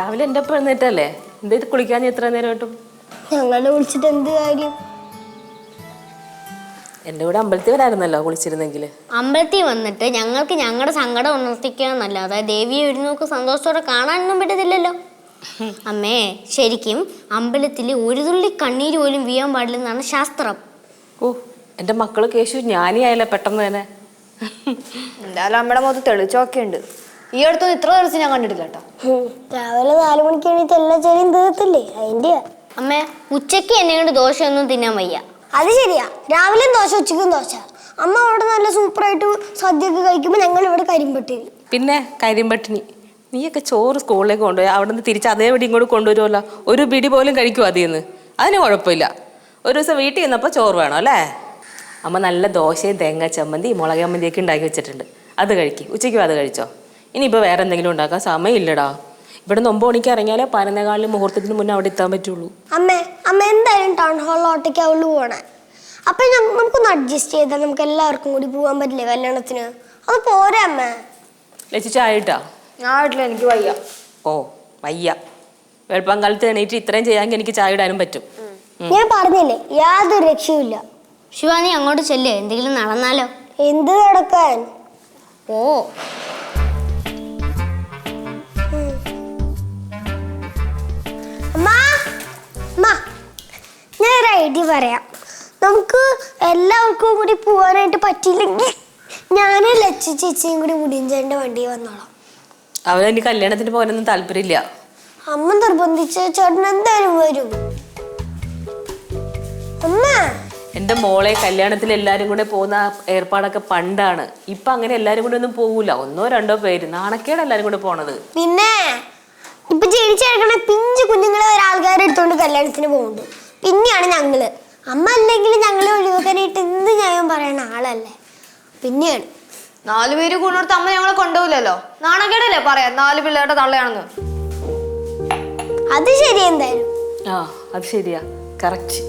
രാവിലെ എന്റെ ഒപ്പം എഴുന്നേറ്റല്ലേ? എന്താ ഇത് കുളിക്കാൻ എത്ര നേരം നേരമായിട്ടും ഞങ്ങളെ വിളിച്ചിട്ട് എന്ത് കാര്യം? എന്റെ കൂടെ അമ്പലത്തിൽ വരായിരുന്നല്ലോ കുളിച്ചിരുന്നെങ്കിൽ അമ്പലത്തിൽ വന്നിട്ട് ഞങ്ങൾക്ക് ഞങ്ങളുടെ സങ്കടം ഉണർത്തിക്കുക അതായത് ദേവിയെ ഒരു നോക്ക് സന്തോഷത്തോടെ കാണാനൊന്നും പറ്റത്തില്ലല്ലോ. അമ്മേ ശരിക്കും അമ്പലത്തിൽ ഒരു തുള്ളി കണ്ണീര് പോലും വീയാൻ പാടില്ലെന്നാണ് ശാസ്ത്രം. ഓ എന്റെ മക്കൾ കേശു ജ്ഞാനിയായല്ലോ പെട്ടെന്ന് തന്നെ. എന്തായാലും അമ്മയുടെ മുഖത്ത് തെളിച്ചൊക്കെ ഉണ്ട് ഈ അടുത്തൊന്നും ഇത്ര ദിവസം ഞാൻ കണ്ടിട്ടില്ല കേട്ടോ. രാവിലെ നാലു മണിക്ക് എണീറ്റ് എല്ലാ ചെടിയും തീർത്തില്ലേ? അതിന്റെ അമ്മ ഉച്ചയ്ക്ക് എന്നെ കൊണ്ട് ഒന്നും തിന്നാൻ വയ്യ. അത് ശരിയാ. രാവിലെ ദോശ ഉച്ചയ്ക്കും ദോശ. അമ്മ അവിടെ നല്ല സൂപ്പറായിട്ട് സദ്യയൊക്കെ കഴിക്കുമ്പോൾ ഞങ്ങൾ ഇവിടെ കരിമ്പട്ടി പിന്നെ കരിമ്പട്ടിണി. നീയൊക്കെ ചോറ് സ്കൂളിലേക്ക് കൊണ്ടുപോയി അവിടെ നിന്ന് തിരിച്ച് അതേപടി ഇങ്ങോട്ട് കൊണ്ടുവരുമല്ലോ. ഒരു പിടി പോലും കഴിക്കും അതിൽ നിന്ന്? അതിന് കുഴപ്പമില്ല. ഒരു ദിവസം വീട്ടിൽ നിന്നപ്പോൾ ചോറ് വേണം അല്ലേ? അമ്മ നല്ല ദോശയും തേങ്ങ ചമ്മന്തി മുളക് ചമ്മന്തിയൊക്കെ ഉണ്ടാക്കി വെച്ചിട്ടുണ്ട്. അത് കഴിക്കും. ഉച്ചയ്ക്കും അത് കഴിച്ചോ? ഇനിയിപ്പോൾ വേറെ എന്തെങ്കിലും ഉണ്ടാക്കാൻ സമയമില്ലടാ. ഇവിടെ നിന്ന് ഒമ്പത് മണിക്ക് ഇറങ്ങിയാലേ പതിനൊന്നേകാലിന് മുഹൂർത്തത്തിന് മുന്നേ അവിടെ എത്താൻ പറ്റുള്ളൂ. അമ്മേ അമ്മ എന്തായാലും ടൗൺ ഹാളിലോട്ടേക്ക് അവൾ പോണേ. അപ്പൊ നമുക്കൊന്ന് അഡ്ജസ്റ്റ് ചെയ്താൽ നമുക്ക് എല്ലാവർക്കും കൂടി പോകാൻ പറ്റില്ലേ കല്യാണത്തിന്? അത് പോരാ അമ്മേ. ലച്ചു ചായ ഇട്ടാ? ഞാൻ വീട്ടിൽ എനിക്ക് വയ്യ. ഓ വയ്യ. വെളുപ്പം കാലത്ത് എണീറ്റ് ഇത്രയും ചെയ്യാമെങ്കിൽ എനിക്ക് ചായ ഇടാനും പറ്റും. ഞാൻ പറഞ്ഞില്ലേ യാതൊരു രക്ഷയുമില്ല ശിവാനി അങ്ങോട്ട് ചെല്ലേ. എന്തെങ്കിലും നടന്നാലോ? എന്ത് നടക്കാൻ? ഓ. ഞാൻ ഒരു ഐഡിയ പറയാം. നമുക്ക് എല്ലാവർക്കും കൂടി പോകാനായിട്ട് പറ്റിയില്ലെങ്കിൽ ഞാൻ ലച്ചു ചേച്ചിയും കൂടി മുടിയഞ്ചേന്റെ വണ്ടി വന്നോളാം. അവനെനിക്ക് കല്യാണത്തിന് പോകാനൊന്നും താല്പര്യമില്ല. അമ്മ നിർബന്ധിച്ച ചേട്ടൻ എന്തായാലും വരും. അമ്മ. എന്റെ മോളെ കല്യാണത്തിൽ എല്ലാവരും കൂടെ പോകുന്ന ആ ഏർപ്പാടൊക്കെ പണ്ടാണ്. ഇപ്പം അങ്ങനെ എല്ലാവരും കൂടെ ഒന്നും പോകൂല ഒന്നോ രണ്ടോ പേര്. നാണക്കേട് എല്ലാവരും കൂടെ പോണത്. പിന്നെ ഇപ്പൊ ജനിച്ചെടുക്കണ പിഞ്ചു കുഞ്ഞുങ്ങളെ ഒരാൾക്കാരെ എടുത്തോണ്ട് കല്യാണത്തിന് പോകുന്നുണ്ട് പിന്നെയാണ് ഞങ്ങൾ. അമ്മ അല്ലെങ്കിൽ ഞങ്ങളെ ഒഴിവാക്കാനായിട്ട് എന്ത് ഞാൻ പറയണ ആളല്ലേ? പിന്നെയാണ്. നാല് പേര് കൂടുന്നിടത്ത് അമ്മ ഞങ്ങളെ കൊണ്ടുപോകില്ലല്ലോ? നാണക്കേടല്ലേ പറയാം? നാല് പിള്ളേരുടെ തള്ളയാണെന്ന്. അത് ശരി എന്തായാലും. ആ അത് ശരിയാ. കറക്റ്റ്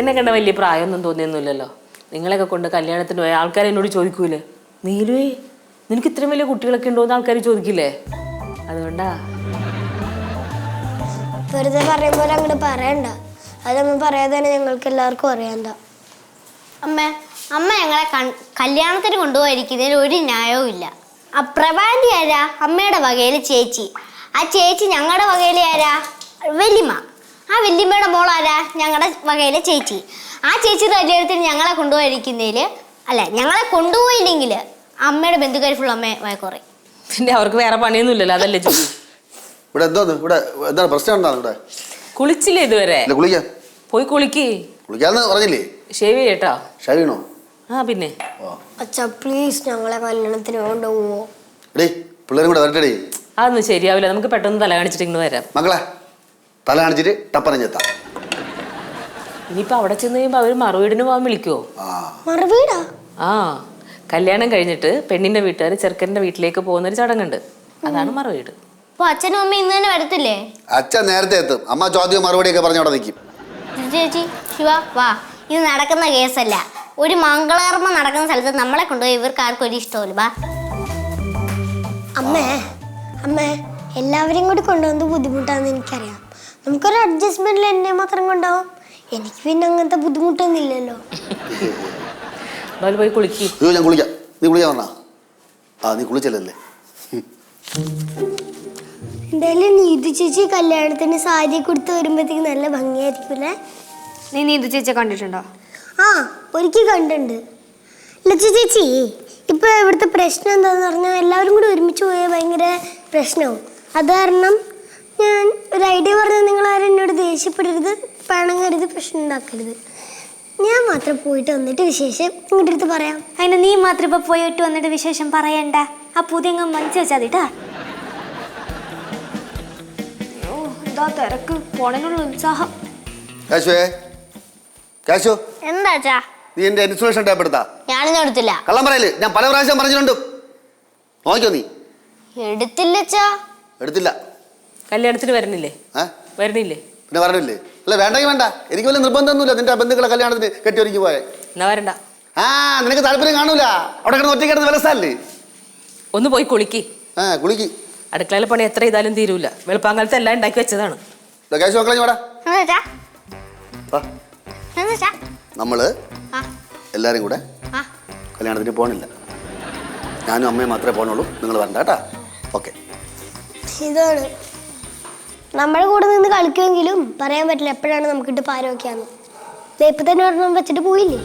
എന്നെ കണ്ട വലിയ പ്രായമൊന്നും തോന്നിയൊന്നുമില്ലല്ലോ? നിങ്ങളെയൊക്കെ കൊണ്ട് കല്യാണത്തിന് പോയ ആൾക്കാർ എന്നോട് ചോദിക്കൂലേ? നീലുവേ നിനക്ക് ഇത്രയും വലിയ കുട്ടികളൊക്കെ ഉണ്ടോ എന്ന് ആൾക്കാർ ചോദിക്കില്ലേ? അതുകൊണ്ടാ. വെറുതെ പറയുമ്പോൾ അങ്ങോട്ട് പറയണ്ട. അതൊന്നും പറയാതെ തന്നെ ഞങ്ങൾക്ക് എല്ലാവർക്കും അറിയാണ്ട അമ്മ അമ്മ ഞങ്ങളെ കല്യാണത്തിന് കൊണ്ടുപോയിരിക്കുന്നതിൽ ഒരു ന്യായവും ഇല്ല. ആ പ്രഭാന്തി ആരാ? അമ്മയുടെ വകയിൽ ചേച്ചി. ആ ചേച്ചി ഞങ്ങളുടെ വകയിലെ ആരാ? വല്യമ്മ. ആ വല്യമ്മയുടെ ആരാ? ഞങ്ങളുടെ വകയിലെ ചേച്ചി. ആ ചേച്ചി കല്യാണത്തിന് ഞങ്ങളെ കൊണ്ടുപോയിരിക്കുന്നതിൽ അല്ല ഞങ്ങളെ കൊണ്ടുപോയില്ലെങ്കിൽ അമ്മയുടെ ബന്ധുക്കാർ ഫുൾ അമ്മയെ വയക്കുറയും. പിന്നെ അവർക്ക് വേറെ പണിയൊന്നുമില്ലല്ലോ അതല്ലേ ചോദിച്ചു ഇവിടെ എന്തോന്ന് ഇവിടെ എന്താണ് പ്രശ്നം എന്താണ് ഇവിടെ? കുളിച്ചില്ലേ ഇതുവരെ? അല്ല കുളിക്കാം. പോയി കുളിക്ക്. കുളിക്കാന്ന് പറഞ്ഞില്ലേ? ഷേവ് ചെയ്യട്ടോ ഷവീണോ ആ പിന്നെ. ഓ അച്ഛാ പ്ലീസ് ഞങ്ങളെ കല്യാണത്തിന് കൊണ്ടുപോവോ? എടേ പിള്ളേരും കൂടെ വരട്ടെടേ. അതൊന്നും ശരിയാവില്ല നമുക്ക് പെട്ടെന്ന് തല കാണിച്ചിട്ട് ഇങ്ങ് വരാം. മക്കളെ തല കാണിച്ചിട്ട് ടപ്പറഞ്ഞെത്താം ഇനിയിപ്പോ അവിടെ ചെന്ന് കഴിയുമ്പോ അവർ മറുവീടിന് പോകാൻ വിളിക്കുവോ? ആ. മറുവീടാ? ആ. കല്യാണം കഴിഞ്ഞിട്ട് പെണ്ണിന്റെ വീട്ടുകാർ ചെറുക്കന്റെ വീട്ടിലേക്ക് പോകുന്ന ഒരു ചടങ്ങുണ്ട്. അതാണ് മറുവീട് അപ്പോൾ അച്ഛനും അമ്മയും ഇന്ന് തന്നെ വരത്തില്ലേ? അച്ഛൻ നേരത്തെ എത്തും. അമ്മ ചോദ്യം മറുപടി ഒക്കെ അവിടെ നിൽക്കും. ചേച്ചി ശിവ വാ. ഇത് നടക്കുന്ന കേസല്ല. ഒരു മംഗളകർമ്മ നടക്കുന്ന സ്ഥലത്ത് നമ്മളെ കൊണ്ടുപോയി ഇവർക്ക് ആർക്കും ഒരു ഇഷ്ടമില്ല വാ. അമ്മേ അമ്മേ എല്ലാവരെയും കൂടി കൊണ്ടുവന്നത് ബുദ്ധിമുട്ടാണെന്ന് എനിക്കറിയാം. നമുക്കൊരു അഡ്ജസ്റ്റ്മെന്റിൽ എന്നെ മാത്രം കൊണ്ടാവും എനിക്ക് പിന്നെ അങ്ങനത്തെ ബുദ്ധിമുട്ടൊന്നും അതുപോലെ പോയി കുളിക്ക്. അയ്യോ ഞാൻ കുളിക്കാം. നീ കുളിക്കാൻ പറഞ്ഞാ ആ നീ കുളിച്ചല്ലേ എന്തായാലും നീതു ചേച്ചി കല്യാണത്തിന് സാരി കൊടുത്ത് വരുമ്പോഴത്തേക്ക് നല്ല ഭംഗിയായിരിക്കൂലേ നീ നീതു ചേച്ചിയെ കണ്ടിട്ടുണ്ടോ? ആ ഒരിക്കൽ കണ്ടുണ്ട് ലച്ച ചേച്ചി ഇപ്പൊ ഇവിടുത്തെ പ്രശ്നം എന്താന്ന് പറഞ്ഞാൽ എല്ലാവരും കൂടി ഒരുമിച്ച് പോയാൽ ഭയങ്കര പ്രശ്നവും. അത് കാരണം ഞാൻ ഒരു ഐഡിയ പറഞ്ഞാൽ നിങ്ങൾ ആരും എന്നോട് ദേഷ്യപ്പെടരുത് പണങ്ങരുത് പ്രശ്നം ഉണ്ടാക്കരുത്. ഞാൻ മാത്രം പോയിട്ട് വന്നിട്ട് വിശേഷം ഇങ്ങോട്ട് അടുത്ത് പറയാം. അതിന് നീ മാത്രം ഇപ്പൊ പോയിട്ട് വന്നിട്ട് വിശേഷം പറയണ്ട. ആ പുതിയ മനസ്സ് വെച്ചാൽ മതിട്ടാ ഓ എന്താ തിരക്ക്? പോണതിനുള്ള ഉത്സാഹം. കാശുവേ കാശു. എന്താ അച്ഛാ? നീ എന്റെ ഇൻസുലേഷൻ ടേപ്പ് എടുത്താ? ഞാനൊന്നും എടുത്തില്ല. കള്ളം പറയൽ ഞാൻ പല പ്രാവശ്യം പറഞ്ഞിട്ടുണ്ട്. നോക്കിയോ നീ. എടുത്തില്ല എടുത്തില്ല. കല്യാണത്തിന് വരണില്ലേ ഏ? വരണില്ലേ പിന്നെ പറഞ്ഞില്ലേ? അല്ല വേണ്ടെങ്കിൽ വേണ്ട. എനിക്ക് വല്ല നിർബന്ധമൊന്നുമില്ല നിന്റെ ബന്ധുക്കളെ കല്യാണത്തിന് കെട്ടിയൊരുക്കി പോയെ എന്നാ വരണ്ട. ആ നിനക്ക് താല്പര്യം കാണൂല. അവിടെ കിടന്ന് ഒറ്റ കിടന്ന് വിലസല്ലേ? ഒന്ന് പോയി കുളിക്ക്. ആ കുളിക്ക്. അടുക്കളയിലെ പണി എത്ര ചെയ്താലും തീരൂല. വെളുപ്പാങ്കാലത്ത് എല്ലാം ഉണ്ടാക്കി വെച്ചതാണ്. മക്കളെ ഇവിടെ നമ്മൾ എല്ലാരും കൂടെ ആ. കല്യാണത്തിന് പോണില്ല. ഞാനും അമ്മയും മാത്രമേ പോണുള്ളൂ. നിങ്ങൾ വരണ്ട കേട്ടാ? ഓക്കെ. ഇതാണ്. നമ്മുടെ കൂടെ നിന്ന് കളിക്കുമെങ്കിലും പറയാൻ പറ്റില്ല എപ്പോഴാണ് നമുക്കിട്ട് പാരമൊക്കെയാന്ന് ഇപ്പൊ തന്നെ ഒരെണ്ണം വെച്ചിട്ട് പോയില്ലേ?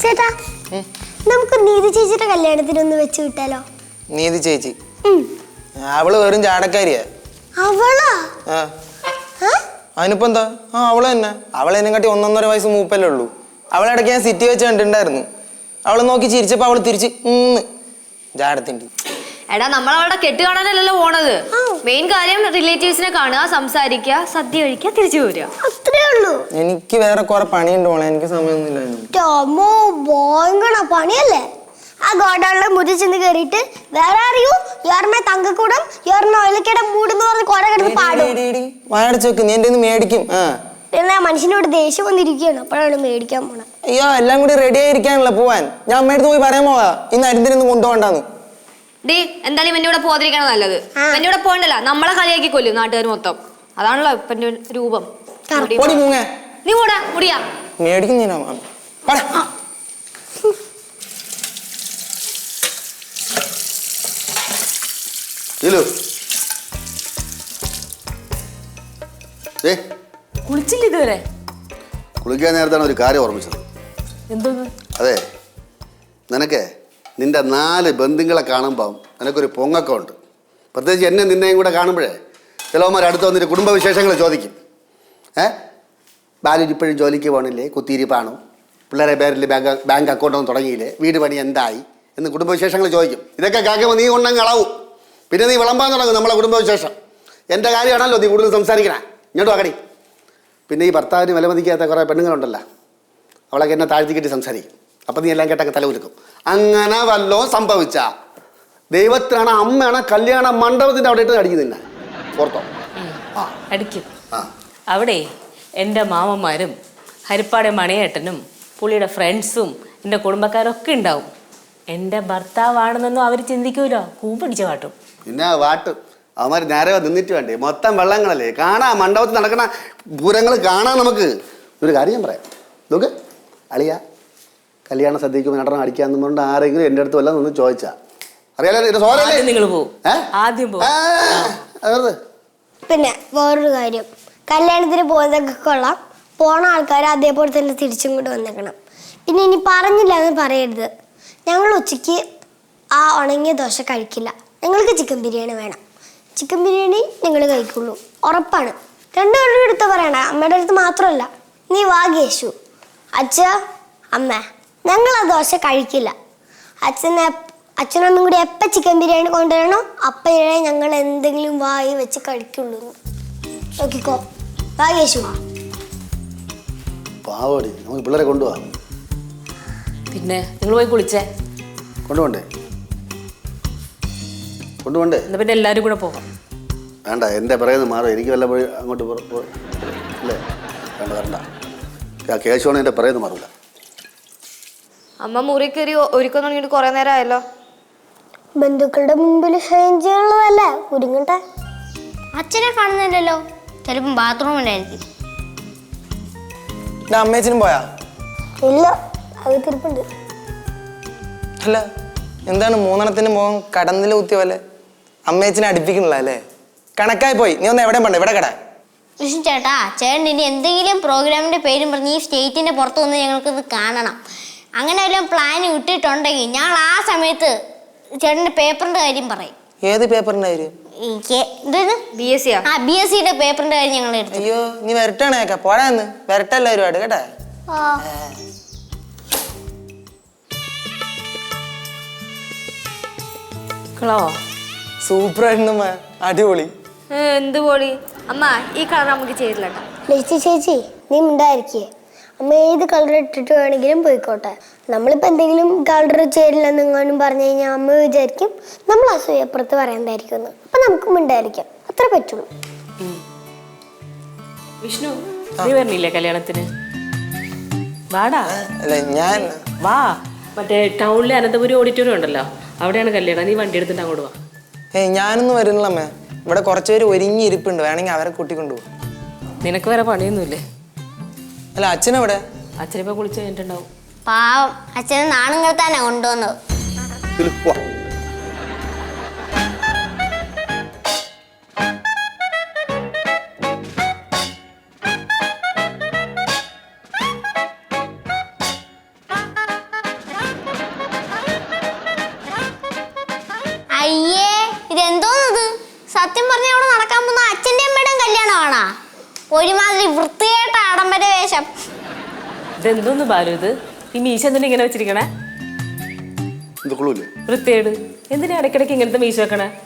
ചേട്ടാ നമുക്ക് നീതി ചേച്ചിയുടെ കല്യാണത്തിന് ഒന്ന് വെച്ച് വിട്ടാലോ? നീതി ചേച്ചി. അവൾ വെറും ചാടക്കാരിയാ അവളാ? അതിനിപ്പോ എന്താ? ആ അവൾ തന്നെ. അവളെന്നെ കാട്ടി ഒന്നൊന്നര വയസ്സ് മൂപ്പല്ലേ ഉള്ളൂ. അവളെടക്ക് ഞാൻ സിറ്റി വെച്ച് കണ്ടിട്ടുണ്ടായിരുന്നു. അവൾ നോക്കി ചിരിച്ചപ്പോ അവൾ തിരിച്ച് ഇന്ന് ജാടത്തിന്റെ എടാ നമ്മൾ അവിടെ കെട്ട് കാണാനല്ലല്ലോ പോണത് മെയിൻ കാര്യം റിലേറ്റീവ്സിനെ കാണുക സംസാരിക്കുക സദ്യ കഴിക്കുക തിരിച്ചു പോരുക അത്രേ ഉള്ളൂ. എനിക്ക് വേറെ കുറെ പണിയുണ്ട് മോളെ എനിക്ക് സമയമൊന്നുമില്ല. പണിയല്ലേ? ആ ഗോഡൗണിലെ മുറി ചെന്ന് കയറിയിട്ട് വേറെ അറിയൂ യോർമ തങ്കക്കൂടം യോർമ ഒലക്കയുടെ മൂടെന്ന് പറഞ്ഞ് കുറെ കിടന്ന് പാടും. വെക്ക് നീ മേടിക്കും. ആ. പിന്നെ മനുഷ്യനോട് ദേഷ്യം വന്നിരിക്കുകയാണ്. അപ്പോഴാണ് മേടിക്കാൻ പോണത്. അയ്യോ എല്ലാം കൂടി റെഡി ആയിരിക്കാണല്ലോ പോവാൻ? ഞാൻ അമ്മയടുത്ത് പോയി പറയാൻ പോവാ ഇന്ന് അരിന്തിനൊന്നും കൊണ്ടുപോകണ്ടാന്ന്. ഡേ എന്തായാലും എന്നെ കൂടെ പോകാതിരിക്കണം നല്ലത്. എന്നെ ഇവിടെ പോകണ്ടല്ല നമ്മളെ കളിയാക്കി കൊല്ലും നാട്ടുകാർ മൊത്തം. അതാണല്ലോ ഇപ്പൊ എന്റെ രൂപം നീ കൂടാ മുടിയാ. കുളിച്ചില്ല ഇതുവരെ? കുളിക്കാൻ നേരത്താണ് ഒരു കാര്യം ഓർമ്മിച്ചത്. എന്തോന്ന്? അതെ. നിനക്ക്? നിന്റെ നാല് ബന്ധുക്കളെ കാണുമ്പം നിനക്കൊരു പൊങ്ങക്കം ഉണ്ട് പ്രത്യേകിച്ച് എന്നെ നിന്നെയും കൂടെ കാണുമ്പോഴേ ചിലവന്മാർ അടുത്ത് വന്നിട്ട് കുടുംബവിശേഷങ്ങൾ ചോദിക്കും. ഏ? ബാലു ഇപ്പോഴും ജോലിക്ക് പോകണില്ലേ കുത്തിയിരിപ്പാണോ പിള്ളേരെ പേരിൽ ബാങ്ക് ബാങ്ക് അക്കൗണ്ടൊന്നും തുടങ്ങിയില്ലേ? വീട് പണി എന്തായി? എന്ന് കുടുംബവിശേഷങ്ങൾ ചോദിക്കും. ഇതൊക്കെ കേൾക്കുമ്പോൾ നീ കൊണ്ടങ്ങ് അളവും പിന്നെ നീ വിളമ്പാൻ തുടങ്ങും നമ്മളെ കുടുംബവിശേഷം. എന്റെ കാര്യമാണല്ലോ നീ കൂടുതൽ സംസാരിക്കണേ. ഇങ്ങോട്ട് വാക്കടി പിന്നെ ഈ ഭർത്താവിന് വിലമതിക്കാത്ത കുറേ പെണ്ണുങ്ങളുണ്ടല്ലോ. അവളൊക്കെ എന്നെ താഴ്ത്തിക്കിട്ടി സംസാരിക്കും. അപ്പം നീ എല്ലാം കേട്ടൊക്കെ തല തലവുലുക്കും അങ്ങനെ വല്ലോ സംഭവിച്ച. ദൈവത്തിനാണ് അമ്മയാണ് കല്യാണ മണ്ഡപത്തിന്റെ അവിടെ ഇട്ട് അടിക്കുന്നില്ല പുറത്തോ ആ അടിക്കും. ആ. അവിടെ എന്റെ മാമന്മാരും ഹരിപ്പാടെ മണിയേട്ടനും പുള്ളിയുടെ ഫ്രണ്ട്സും എന്റെ കുടുംബക്കാരൊക്കെ ഉണ്ടാവും. എന്റെ ഭർത്താവാണെന്നൊന്നും അവർ ചിന്തിക്കൂല. കൂമ്പടിച്ച കാട്ടും പിന്നെ വാട്ടും അവന്മാർ നേരെ നിന്നിട്ട് വേണ്ടേ? മൊത്തം വെള്ളങ്ങളല്ലേ? കാണാ മണ്ഡപത്തിൽ നടക്കണ പൂരങ്ങൾ കാണാം നമുക്ക്. ഒരു കാര്യം പറയാം. നോക്ക് അളിയ. കല്യാണ സദ്യക്ക് നടനം അടിക്കാന്ന് പറഞ്ഞിട്ട് ആരെങ്കിലും എന്റെ അടുത്ത് വല്ലതും ഒന്ന് ചോദിച്ചാ അറിയാലോ നിങ്ങൾ ആദ്യം. പിന്നെ വേറൊരു കാര്യം കല്യാണത്തിന് പോയതൊക്കെ കൊള്ളാം പോണ ആൾക്കാർ അതേപോലെ തന്നെ തിരിച്ചും കൊണ്ട് വന്നേക്കണം പിന്നെ ഇനി പറഞ്ഞില്ല എന്ന് പറയരുത് ഞങ്ങൾ ഉച്ചയ്ക്ക് ആ ഉണങ്ങിയ ദോശ കഴിക്കില്ല ഞങ്ങൾക്ക് ചിക്കൻ ബിരിയാണി വേണം ചിക്കൻ ബിരിയാണി ഞങ്ങൾ കഴിക്കുള്ളൂ ഉറപ്പാണ് രണ്ടുപേരുടെ അടുത്ത് പറയണ അമ്മയുടെ അടുത്ത് മാത്രമല്ല നീ വാ കേശു അച്ഛ അമ്മ ഞങ്ങൾ ആ ദോശ കഴിക്കില്ല. അച്ഛൻ അച്ഛനൊന്നും കൂടി എപ്പോൾ ചിക്കൻ ബിരിയാണി കൊണ്ടുവരണോ അപ്പോഴേ ഞങ്ങൾ എന്തെങ്കിലും വായി വെച്ച് കഴിക്കുള്ളൂ. നോക്കിക്കോ. വാ യേശു. പാവടി നമുക്ക് പിള്ളേരെ കൊണ്ടുപോവാ പിന്നെ നിങ്ങൾ പോയി കുളിച്ചേ. കൊണ്ടുപോണ്ടേ? കൊണ്ടുപോണ്ടേ? എന്നാ പിന്നെ എല്ലാരും കൂടെ പോകാം. വേണ്ട എന്റെ പറയുന്നത് മാറും. എനിക്ക് വല്ല പോയി അങ്ങോട്ട് അല്ലേ? വേണ്ട വേണ്ട കേശവാണ് എന്റെ പറയുന്നത് മാറില്ല അമ്മ മുറി കയറി ഒരുക്കം തുടങ്ങിയിട്ട് കുറെ നേരം ആയല്ലോ ബന്ധുക്കളുടെ മുമ്പിൽ ഷൈൻ ചെയ്യാനുള്ളതല്ലേ? ഒരുങ്ങട്ടെ. അച്ഛനെ കാണുന്നില്ലല്ലോ. ചിലപ്പം ബാത്റൂമിലായിരിക്കും അമ്മേച്ചനും പോയാ? ഇല്ല അത് തിരുപ്പുണ്ട് അല്ല എന്താണ് മൂന്നെണ്ണത്തിന്റെ മുഖം കടന്നിൽ കുത്തിയ പോലെ? അമ്മയച്ചനെ അടുപ്പിക്കണില്ല അല്ലേ? കണക്കായി പോയി. നീ ഒന്ന് എവിടെ പണ്ട് ഇവിടെ കട. വിഷ്ണു ചേട്ടാ ചേട്ടൻ ഇനി എന്തെങ്കിലും പ്രോഗ്രാമിന്റെ പേരും പറഞ്ഞ് ഈ സ്റ്റേറ്റിന്റെ പുറത്ത് വന്ന് ഞങ്ങൾക്കിത് കാണണം. അങ്ങനെ വല്ലതും പ്ലാൻ ഇട്ടിട്ടുണ്ടെങ്കിൽ ഞാൻ ആ സമയത്ത് ചേട്ടന്റെ പേപ്പറിന്റെ കാര്യം പറയും. ഏത് പേപ്പറിന്റെ കാര്യം? ബി എസ് ആ. ബി എസ് സിയുടെ പേപ്പറിന്റെ കാര്യം ഞങ്ങൾ എടുത്തു. അയ്യോ നീ വരട്ടാണേക്ക വരട്ടല്ല ഒരുപാട് കേട്ടാ. കളോ സൂപ്പർ ആയിരുന്നു അടിപൊളി. എന്ത് പൊളി? അമ്മ ഈ കളർ നമുക്ക് ചെയ്തില്ല ചേച്ചി നീ മിണ്ടായിരിക്കേ അമ്മ ഏത് കളർ ഇട്ടിട്ട് വേണമെങ്കിലും പോയിക്കോട്ടെ. നമ്മളിപ്പോൾ എന്തെങ്കിലും കളർ ചേരില്ലെന്നെങ്ങാനും പറഞ്ഞു കഴിഞ്ഞാൽ അമ്മ വിചാരിക്കും നമ്മൾ അസൂയപ്പുറത്ത് പറയണ്ടായിരിക്കും എന്ന്. അപ്പം നമുക്ക് മിണ്ടായിരിക്കാം അത്ര പറ്റുള്ളൂ. വിഷ്ണു നീ വരണില്ലേ കല്യാണത്തിന്? വാടാ. അല്ല ഞാൻ വാ. മറ്റേ ടൗണിലെ അനന്തപുരി ഓഡിറ്റോറിയം ഉണ്ടല്ലോ അവിടെയാണ് കല്യാണം. നീ വണ്ടി എടുത്തിട്ട് അങ്ങോട്ട് വാ. ഏയ് ഞാനൊന്നും വരുന്നില്ല അമ്മേ. ഇവിടെ കുറച്ചുപേര് ഒരുങ്ങി ഇരിപ്പുണ്ട് വേണമെങ്കിൽ അവരെ കൂട്ടിക്കൊണ്ടുപോകും നിനക്ക് വേറെ പണിയൊന്നുമില്ലേ? അല്ല അച്ഛനെവിടെ? അച്ഛനിപ്പോ കുളിച്ച് കഴിഞ്ഞിട്ടുണ്ടാവും. പാവം. അച്ഛനെ നാണുങ്ങൾ തന്നെ കൊണ്ടുവന്നത് ഇതെന്തോന്ന് ബാലു ഇത്? ഈ മീശ എന്തിനാ ഇങ്ങനെ വെച്ചിരിക്കണേ? വൃത്തിയേട് എന്തിനാ ഇടയ്ക്കിടയ്ക്ക് ഇങ്ങനത്തെ മീശ വെക്കണേ?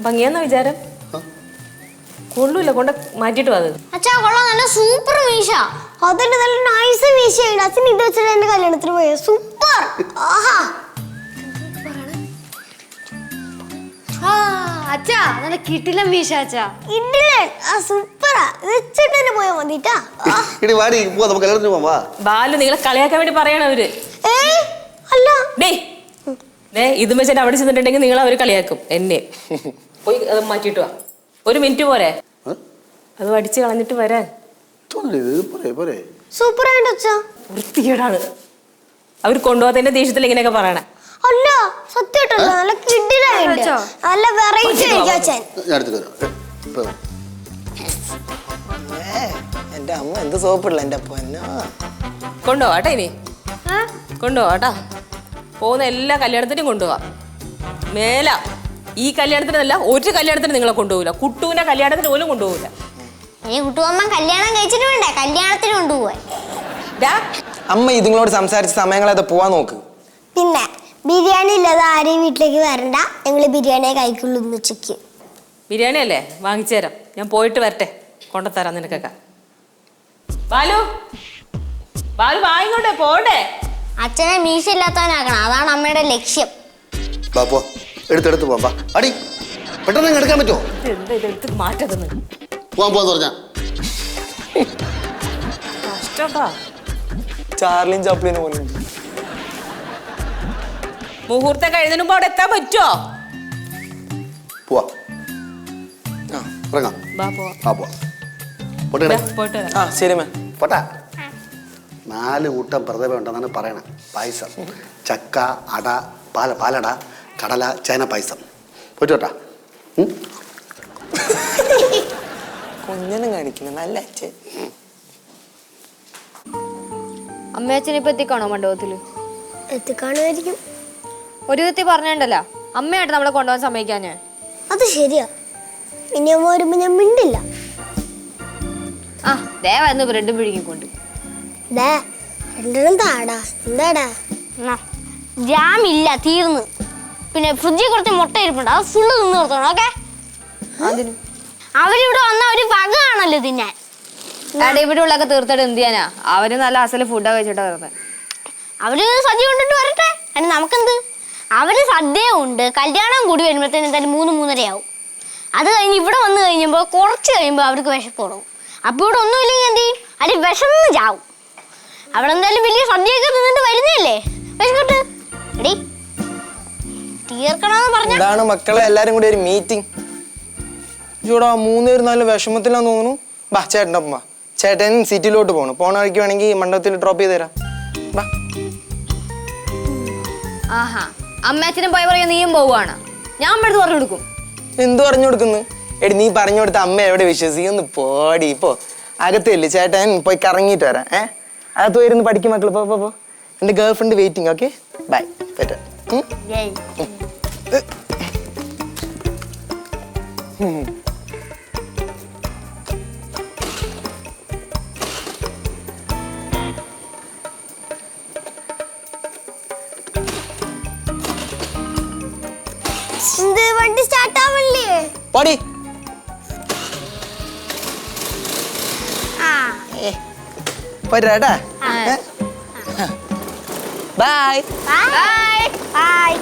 ഭംഗിയാന്ന വിചാരം. കൊള്ളൂല കൊണ്ട മാറ്റിട്ട് അത്. അച്ഛാ കൊള്ളാം നല്ല സൂപ്പർ മീശ. അതിന്റെ നല്ല നൈസ് മീശയാണ് അച്ഛൻ ഇത് വെച്ചിട്ട് എന്റെ കല്യാണത്തിന് പോയ? സൂപ്പർ. ആഹാ. അച്ഛാ നല്ല കിട്ടില്ല മീശ അച്ഛാ. ഇടി വാടി പോ നമുക്ക് കല്യാണത്തിന് പോവാം വാ. ബാലു നിങ്ങളെ കളിയാക്കാൻ വേണ്ടി പറയണ അവർ. ഏയ് അല്ല. ഡേ ഡേ ഇത് വെച്ചിട്ട് അവിടെ ചെന്നിട്ടുണ്ടെങ്കിൽ നിങ്ങൾ അവർ കളിയാക്കും എന്നെ. പോയി അത് മാറ്റിയിട്ട് വാ. ഒരു മിനിറ്റ് പോരെ. ഏ? അത് അടിച്ച് കളഞ്ഞിട്ട് വരാൻ. തോന്നില്ലേ ഇത്? പോരെ പോരെ. സൂപ്പർ ആയിട്ട് വൃത്തികേടാണ്. അവർ കൊണ്ടുപോകാത്തതിന്റെ ദേഷ്യത്തിൽ ഇങ്ങനെയൊക്കെ പറയണേ. അല്ല സത്യമായിട്ടല്ല നല്ല കിഡിലായിട്ട് നല്ല വെറൈറ്റി ആയിരിക്കും അച്ഛൻ. ഞാൻ എടുത്തിട്ട് വരാം. ഇപ്പൊ. വരാം. ഏ എന്റെ അമ്മ എന്ത് സോപ്പിടില്ല എന്റെ പൊന്നോ? കൊണ്ടുപോവാട്ടെ ഇനി. കൊണ്ടുപോവാട്ടാ. പോകുന്ന എല്ലാ കല്യാണത്തിനും കൊണ്ടുപോവാ. മേല ഈ കല്യാണത്തിനല്ല ഒരു കല്യാണത്തിന് നിങ്ങളെ കൊണ്ടുപോകില്ല കുട്ടൂനെ കല്യാണത്തിന് പോലും കൊണ്ടുപോകില്ല ഈ കുട്ടുവമ്മ കല്യാണം കഴിച്ചിട്ട് വേണ്ടേ? കല്യാണത്തിന് കൊണ്ടുപോവാൻ. അമ്മ ഇതുങ്ങളോട് സംസാരിച്ച സമയങ്ങളെ പോവാൻ നോക്ക്. പിന്നെ ബിരിയാണി ഇല്ലാതെ ആരെയും വീട്ടിലേക്ക് വരണ്ട. ഞങ്ങൾ ബിരിയാണിയെ കഴിക്കുള്ളൂ ഇന്ന് ഉച്ചയ്ക്ക്. ബിരിയാണി അല്ലേ? വാങ്ങിച്ചു തരാം. ഞാൻ പോയിട്ട് വരട്ടെ. കൊണ്ടുത്തരാം നിനക്കൊക്കെ. ബാലു! ബാലു വാങ്ങിക്കോട്ടെ പോണ്ടേ അച്ഛനെ മീശ ഇല്ലാത്തവനാക്കണം. അതാണ് അമ്മയുടെ ലക്ഷ്യം. വാ പോ. എടുത്തെടുത്ത് പോവാം. വാ അടി. പെട്ടെന്ന് ഇങ്ങ് എടുക്കാൻ പറ്റുമോ? എന്താ ഇതെടുത്ത് മാറ്റതെന്ന് പോവാൻ പോവാന്ന് പറഞ്ഞാ കഷ്ടട്ടാ ചാർലിയും ചാപ്ലിനെ പോലെ. മുഹൂർത്തം കഴിയുന്നതിന് മുമ്പ് അവിടെ എത്താൻ പറ്റുമോ പോവാ. ആ ഇറങ്ങാം. ആ പോവാം. പോട്ടെ ദാ, പോയിട്ട് വരാം ആ ശരി മേ. പോട്ടാ. നാല് കൂട്ടം പ്രതിഭ ഉണ്ടെന്നാണ് പറയണേ. പായസം ചക്ക അട പാല പാലട കടല ചേന പായസം. പോറ്റോട്ടാ കുഞ്ഞനും കാണിക്കുന്നു നല്ല അച്ഛൻ. അമ്മയച്ഛനെ ഇപ്പൊ എത്തിക്കാണോ മണ്ഡപത്തിൽ? എത്തിക്കാണുമായിരിക്കും. ഒരു വിധത്തിൽ പറഞ്ഞിട്ടുണ്ടല്ലോ. അമ്മയായിട്ട് നമ്മളെ കൊണ്ടുപോകാൻ സമ്മതിക്കാഞ്ഞേ. അത് ശരിയാ. ഇനി അമ്മ വരുമ്പോ ഞാൻ മിണ്ടില്ല. ആ ദേവായിരുന്നു ബ്രെഡും പിഴുകിക്കൊണ്ട് ദേ രണ്ടെണ്ണം താടാ. എന്താടാ? ജാം ഇല്ല തീർന്ന്. പിന്നെ ഫ്രിഡ്ജിൽ കുറച്ച് മുട്ട ഇരിപ്പുണ്ട്. അത് ഫുള്ള് തിന്ന് നിർത്തണം ഓക്കെ? അവരിവിടെ വന്ന ഒരു വക ആണല്ലോ തിന്നാൻ ഇവിടെ ഉള്ളൊക്കെ തീർത്തിട്ട് എന്ത് ചെയ്യാനാ? അവർ നല്ല അസൽ ഫുഡാ കഴിച്ചിട്ടാ തീർത്തേ അവർ സദ്യ കൊണ്ടിട്ട് വരട്ടെ. അതിന് നമുക്കെന്ത്? അവർ സദ്യ ഉണ്ട്. കല്യാണം കൂടി വരുമ്പോഴത്തേന് എന്തായാലും മൂന്ന് മൂന്നരയാവും. അത് കഴിഞ്ഞ് ഇവിടെ വന്നു കഴിഞ്ഞപ്പോൾ കുറച്ച് കഴിയുമ്പോൾ അവർക്ക് വിശപ്പ് തുടങ്ങും. അപ്പോൾ ഇവിടെ ഒന്നുമില്ലെങ്കിൽ എന്ത് ചെയ്യും? അത് വിശന്ന് ചാവും. അവിടെ എന്തായാലും വലിയ സദ്യയൊക്കെ നിന്നിട്ട് വരുന്നല്ലേ വിശക്കട്ട് എടി തീർക്കണമെന്ന് പറഞ്ഞു ഇതാണ് മക്കളെ? എല്ലാരും കൂടി ഒരു മീറ്റിംഗ് ചൂടാ മൂന്നേരും നല്ല വിഷമത്തിലാന്ന് തോന്നുന്നു. ബാ ചേട്ടന്റെ ഒപ്പം ചേട്ടൻ സിറ്റിയിലോട്ട് പോകണം പോണ വഴിക്ക് വേണമെങ്കിൽ മണ്ഡപത്തിൽ ഡ്രോപ്പ് ചെയ്ത് തരാം. ബാ. ആഹാ. അമ്മയച്ഛനും പോയ പറയാ നീയും പോവാണ് ഞാൻ അമ്മടുത്ത് പറഞ്ഞു കൊടുക്കും. എന്തു പറഞ്ഞു കൊടുക്കുന്നു? എടി നീ പറഞ്ഞു കൊടുത്ത അമ്മ എവിടെ വിശ്വസിക്കുന്നു പോടി ഇപ്പോ അകത്തല്ലേ ചേട്ടൻ പോയി കറങ്ങിയിട്ട് വരാം ഏ? അകത്ത് പോയിരുന്ന് പഠിക്കും മക്കൾ പോ പോ, എന്റെ girl friend waiting okay bye പറ്റ എന്ത് പോരാട്ടാ ബൈ. ബൈ. ബൈ.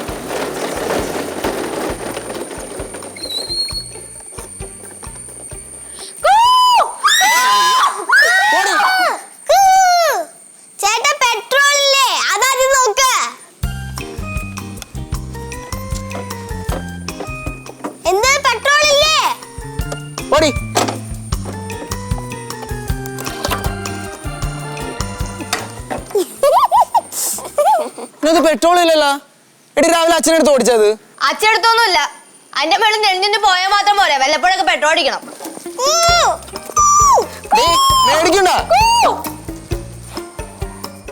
എടി രാവിലെ അച്ഛനെടുത്ത് ഓടിച്ചത്? അച്ഛനെടുത്തൊന്നുമില്ല. അന്റെ മേളിൽ നെളിഞ്ഞിട്ട് പോയാൽ മാത്രം പോരാ വല്ലപ്പോഴൊക്കെ പെട്രോൾ അടിക്കണം. മേടിക്കണ്ട?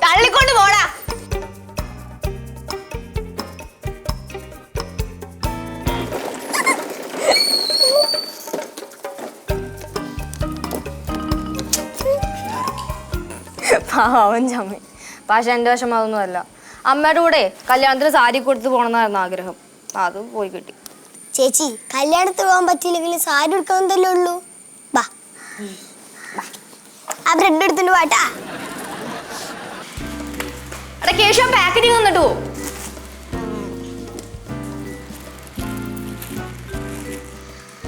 തള്ളിക്കൊണ്ട് പോടാ. പാവൻ ചമ്മി. പക്ഷെ എന്റെ വശം അതൊന്നുമല്ല. അമ്മയുടെ കൂടെ കല്യാണത്തിന് സാരി കൊടുത്ത് പോകണമെന്നായിരുന്നു ആഗ്രഹം. അത് പോയി കിട്ടി. ചേച്ചി കല്യാണത്തിന് പോകാൻ പറ്റിയില്ലെങ്കിൽ സാരി എടുക്കാന്നല്ലേ ഉള്ളൂ? ബാ. ആ ബ്രെഡ് എടുത്തിട്ട് എടാ പാക്കറ്റിംഗ്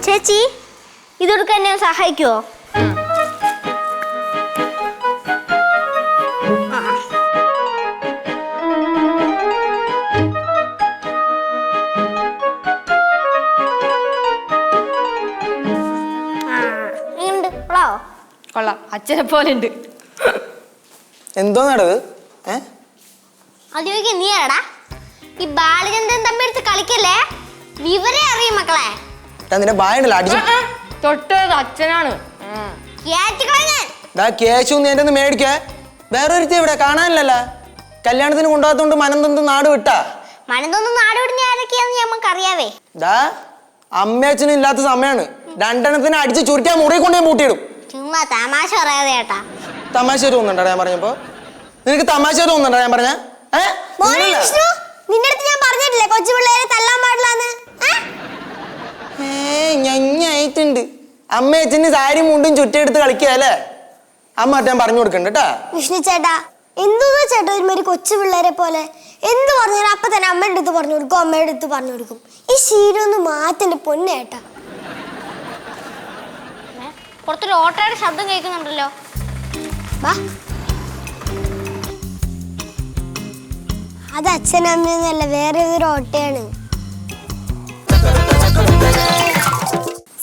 ചേച്ചി ഇതൊടുക്കാൻ ഞാൻ സഹായിക്കുവോ? അച്ഛനെ പോലെ ഉണ്ട് എന്തോ നടത് ഏ? അത് നീ ആടാ ഈ ബാലചന്ദ്രൻ തമ്മിൽ കളിക്കല്ലേ? വിവരം അറിയും മക്കളെ. നിന്റെ ബായുണ്ടല്ലോ അടിച്ചു. തൊട്ടത് അച്ഛനാണ്. കേറ്റിക്കളഞ്ഞാൻ ദാ കേശു നീ എന്റെ ഒന്ന് മേടിക്കേ. വേറൊരുത്തി ഇവിടെ കാണാനില്ലല്ലോ. കല്യാണത്തിന് കൊണ്ടുപോകാത്തോണ്ട് മനം തൊന്ന് നാട് വിട്ടാ. മനന്തൊന്നും നാട് വിടുന്ന ആരൊക്കെയാന്ന് നമുക്ക് അറിയാവേ. ദാ അമ്മയച്ഛനും ഇല്ലാത്ത സമയമാണ് രണ്ടെണ്ണത്തിന് അടിച്ച് ചുരുക്കാൻ മുറി കൊണ്ട് ഞാൻ പൂട്ടിയിടും ചുമ്മാ തമാശ പറയാതെ ചേട്ടാ തമാശ തോന്നുന്നുണ്ടോ ഞാൻ പറഞ്ഞപ്പോ? നിനക്ക് തമാശ തോന്നുന്നുണ്ടോ ഞാൻ പറഞ്ഞ? നിന്നടുത്ത് ഞാൻ പറഞ്ഞിട്ടില്ലേ കൊച്ചു പിള്ളേരെ തല്ലാൻ പാടില്ലാന്ന്? ഞഞ്ഞായിട്ടുണ്ട് അമ്മയച്ഛന് സാരി മുണ്ടും ചുറ്റെടുത്ത് കളിക്കുക അല്ലേ? അമ്മ ഞാൻ പറഞ്ഞു കൊടുക്കണ്ട കേട്ടാ. വിഷ്ണു ചേട്ടാ എന്തോ ചേട്ടാ ഒരുമാതിരി കൊച്ചു പിള്ളേരെ പോലെ. എന്ത് പറഞ്ഞാലും അപ്പൊ തന്നെ അമ്മയുടെ അടുത്ത് പറഞ്ഞു കൊടുക്കും അമ്മയുടെ അടുത്ത് പറഞ്ഞു കൊടുക്കും. ഈ ശീലം ഒന്ന് മാറ്റന്റെ പൊന്നേട്ടാ. പുറത്തൊരു ഓട്ടോയുടെ ശബ്ദം കേൾക്കുന്നുണ്ടല്ലോ. വാ. അത് അച്ഛനും അമ്മയൊന്നുമല്ല വേറെ ഏതൊരു ഓട്ടയാണ്.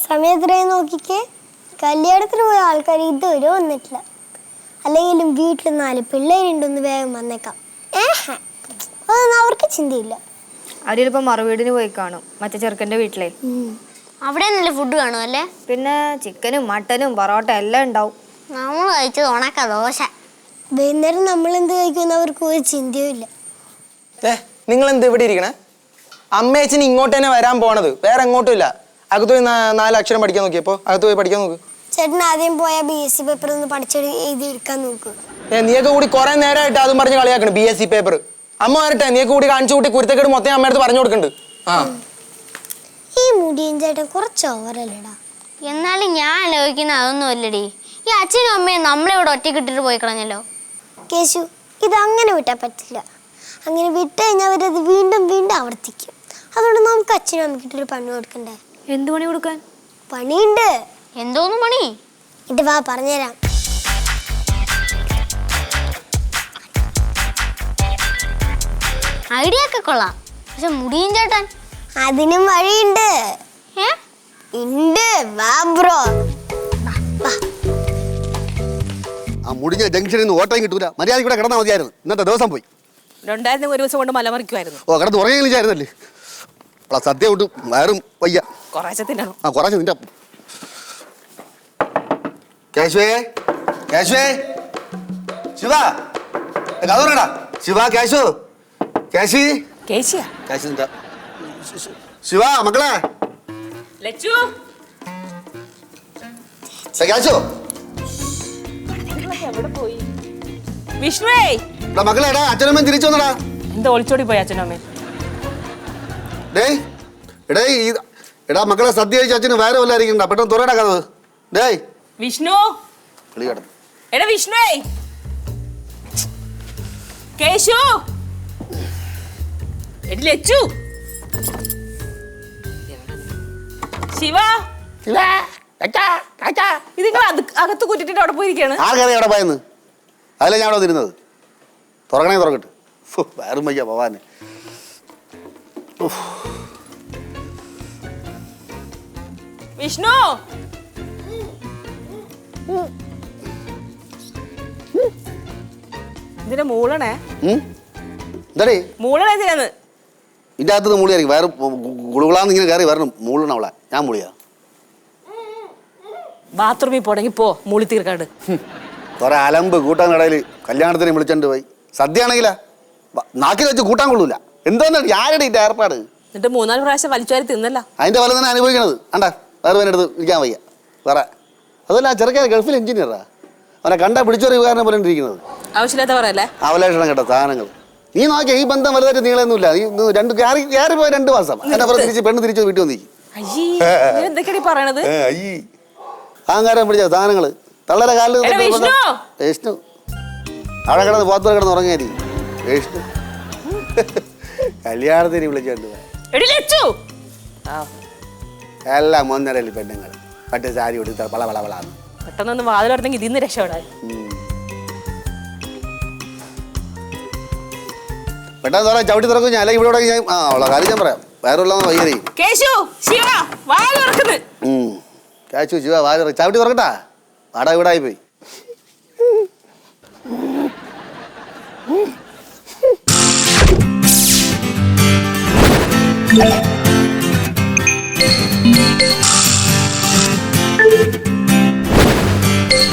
സമയത്രയും നോക്കിക്കേ? കല്യാണത്തിന് പോയ ആൾക്കാർ ഇതുവരെ വന്നിട്ടില്ല. അല്ലെങ്കിലും വീട്ടിൽ നാല് പിള്ളേരുണ്ടെന്ന് വേഗം വന്നേക്കാം. ഏഹ്? അതൊന്നും അവർക്ക് ചിന്തയില്ല. അവരിപ്പോ മറുവീടിന് പോയി കാണും. മറ്റേ ചെറുക്കന്റെ വീട്ടിലെ. അവിടെ നല്ല ഫുഡ് കാണുമല്ലേ പിന്നെ ചിക്കനും മട്ടനും പൊറോട്ട എല്ലാം ഉണ്ടാവും. നമ്മൾ കഴിച്ചത് ഉണക്ക ദോശ. വൈകുന്നേരം നമ്മൾ എന്ത് കഴിക്കുന്ന അവർക്ക് ഒരു ചിന്തയുമില്ല ഏ നിങ്ങൾ എന്ത് ഇവിടെ ഇരിക്കണേ? അമ്മയച്ഛൻ ഇങ്ങോട്ട് തന്നെ വരാൻ പോണത്. വേറെ എങ്ങോട്ടും ഇല്ല. അകത്ത് പോയി നാല് അക്ഷരം പഠിക്കാൻ നോക്കിയപ്പോ അകത്ത് പോയി പഠിക്കാൻ നോക്ക്. ചേട്ടൻ ആദ്യം പോയ ബി എസ് സി പേപ്പർ ഒന്ന് പഠിച്ചു എഴുതി എടുക്കാൻ നോക്കൂ. ഏ നീയൊക്കെ കൂടി കുറെ നേരമായിട്ട് അതും പറഞ്ഞ് കളിയാക്കണം ബി എസ് സി പേപ്പർ അമ്മ വരട്ടെ നീയൊക്കെ കൂടി കാണിച്ചു കൂട്ടി കുരുത്തക്കേട് മൊത്തം അമ്മയടുത്ത് പറഞ്ഞു കൊടുക്കുന്നുണ്ട് ആ. ഈ മുടിയും ചേട്ടൻ കുറച്ച് ഓവറല്ലേടാ. എന്നാലും ഞാൻ ആലോചിക്കുന്ന അതൊന്നും അല്ലടി. ഈ അച്ഛനും അമ്മയും നമ്മളിവിടെ ഒറ്റക്കിട്ടിട്ട് പോയി കളഞ്ഞല്ലോ? കേശു ഇത് അങ്ങനെ വിട്ടാൽ പറ്റില്ല. അങ്ങനെ വിട്ട് കഴിഞ്ഞാൽ അവരത് വീണ്ടും വീണ്ടും ആവർത്തിക്കും. അതുകൊണ്ട് നമുക്ക് അച്ഛനും അമ്മക്കിട്ടൊരു പണി കൊടുക്കണ്ടേ? എന്ത് പണി കൊടുക്കാൻ? പണിയുണ്ട്. എന്തോന്നു പണി? ഇത് വാ പറഞ്ഞുതരാം. ഐഡിയ ഒക്കെ കൊള്ളാം. പക്ഷെ മുടിയും ചേട്ടൻ അതിനും വഴിയുണ്ട്. ഉണ്ട് വാ ബ്രോ. ആ മുടിഞ്ഞ ജംഗ്ഷനിൽ നിന്ന് ഓട്ടം കിട്ടൂല. മര്യാദ ഇവിടെ കിടന്നാൽ മതിയായിരുന്നു. ഇന്നത്തെ ദിവസം പോയി. രണ്ടായിരത്തി ഒരു ദിവസം കൊണ്ട് മലമറിക്കുമായിരുന്നു ഓ കിടന്ന് ഉറങ്ങിയില്ലായിരുന്നല്ലേ അവളെ സദ്യ കൊണ്ട് വയറും വയ്യ. കുറേശ്ശെ ആ കുറച്ച് നിന്റെ കേശുവേ കേശുവേ. ശിവ കഥ പറയടാ. ശിവ കേശു. കേശി. കേശിയാ? കേശു നിന്റെ ശിവ മക്കളെ. ലച്ചു. കേശു വിഷ്ണുവേ. എടാ മക്കളെ എടാ അച്ഛനമ്മയും തിരിച്ചു വന്നടാ. എന്താ ഒളിച്ചോടി പോയി അച്ഛനും അമ്മയും? ഡേയ് എടേ ഈ എടാ മക്കളെ സദ്യ കഴിച്ച അച്ഛന് വയറ് വല്ലായിരിക്കണ്ട പെട്ടെന്ന് തുറയടാ കഥ ഡേയ്. വിഷ്ണു. വിളി കിടന്നു. എടാ വിഷ്ണുവേ. കേശു. എടി ലച്ചു. ശിവ? ഇത് നിങ്ങൾ അകത്ത് കുറ്റിട്ട് അവിടെ പോയിരിക്കാണ് ആർക്കറിയാം അവിടെ പോയെന്ന്? അതിലെ ഞാൻ അവിടെ വന്നിരുന്നത്. തുറക്കണേ തുറക്കട്ടെ. ഫു, വയറും വയ്യ ഭവാനെ. വിഷ്ണു? ഇതിന്റെ മൂളണേ. ഉം? എന്താടേ? മൂളണെന്തിനാന്ന് ഇതിന്റെ അകത്ത് മൂളിയായിരിക്കും. വേറെ ഗുളുകളാന്ന് ഇങ്ങനെ കയറി വരണം. മൂളണം അവളെ. ഞാൻ മൂളിയാ. ബാത്റൂമിൽ പോണെങ്കിൽ പോ. മൂളി തീർക്കാട് കുറെ അലമ്പ് കൂട്ടാൻ കടയിൽ കല്യാണത്തിന് വിളിച്ചോണ്ട് പോയി. സദ്യ ആണെങ്കിലാ നാക്കിൽ വെച്ച് കൂട്ടാൻ കൊള്ളൂല. എന്തോന്നാണ് ആരുടെ ഇതിന്റെ ഏർപ്പാട്? എന്നിട്ട് മൂന്നാൽ പ്രാവശ്യം വലിച്ചുവാരി തിന്നല്ല. അതിന്റെ വല തന്നെ അനുഭവിക്കണത്. അണ്ട വേറെ പേരെടുത്ത് ഇരിക്കാൻ വയ്യ. വേറെ. അതല്ല ആ ചെറുക്കൻ ഗൾഫിൽ എഞ്ചിനീയറാ. അവനെ കണ്ടാ പിടിച്ചോറി വികാരനെ പോലെ ഇരിക്കുന്നത്. ആവശ്യമില്ലാത്ത പറയല്ലേ? അവലേഷണം കേട്ടോ സാധനങ്ങൾ നീ നോക്കിയ ഈ ബന്ധം വലുതായിട്ട് നീളൊന്നുമില്ല. നീ രണ്ട് കയറി കയറി പോയ രണ്ട് മാസം. എന്നെ പറഞ്ഞു തിരിച്ച് പെണ്ണ് തിരിച്ചു വീട്ടിൽ വന്നിരിക്കും. പറയണത്? അഹങ്കാരം പിടിച്ച സാധനങ്ങൾ. തള്ളരെ കാലിൽ വിഷ്ണു! അവിടെ കിടന്ന് പോത്തു കിടന്ന് ഉറങ്ങിയാരി വിഷ്ണു. കല്യാണത്തിന് വിളിച്ചോണ്ട് ആ. എല്ലാം ഒന്നരയിൽ പെണ്ണുങ്ങൾ പട്ട് സാരി കൊടുത്ത പള പള പളാന്ന് പെട്ടെന്നൊന്ന് വാതിലെടുത്തെങ്കിൽ ഇതിന്ന് രക്ഷപ്പെടാൻ. പെട്ടെന്ന് തുറ ചവിട്ടി തുറക്കും ഞാൻ ഇവിടെ ഞാൻ ആ ഉള്ള കാര്യം ഞാൻ പറയാം. വേറുള്ള വയ്യറി കേശു ശിവ വായ ശിവ വായ തുറക്കും ചവിട്ടി തുറക്കട്ടാ? വാടാ ഇവിടെ ആയിപ്പോയി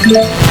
Yeah.